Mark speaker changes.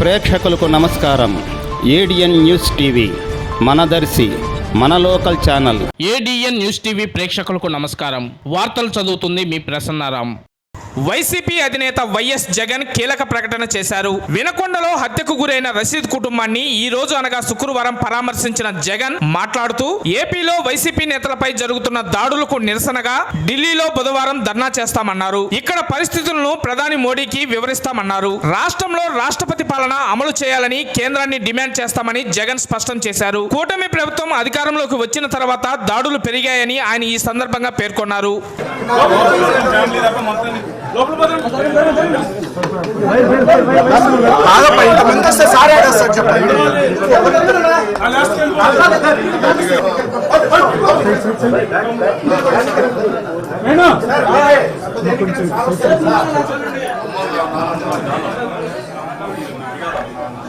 Speaker 1: ప్రేక్షకులకు నమస్కారం. ADN news TV మనదర్శి మన local channel.
Speaker 2: ADN news TV ప్రేక్షకులకు నమస్కారం. వార్తలు చదువుతుంది మీ ప్రసన్నారాం. వైసీపీ అధినేత వైఎస్ జగన్ కీలక ప్రకటన చేశారు. వినకొండలో హత్యకు గురైన రషీద్ కుటుంబాన్ని ఈ రోజు అనగా శుక్రవారం పరామర్శించిన జగన్ మాట్లాడుతూ ఏపీలో వైసీపీ నేతలపై జరుగుతున్న దాడులకు నిరసనగా ఢిల్లీలో బుధవారం ధర్నా చేస్తామన్నారు. ఇక్కడ పరిస్థితులను ప్రధాని మోడీకి వివరిస్తామన్నారు. రాష్ట్రంలో రాష్ట్రపతి పాలన అమలు చేయాలని కేంద్రాన్ని డిమాండ్ చేస్తామని జగన్ స్పష్టం చేశారు. కూటమి ప్రభుత్వం అధికారంలోకి వచ్చిన తర్వాత దాడులు పెరిగాయని ఆయన ఈ సందర్భంగా పేర్కొన్నారు.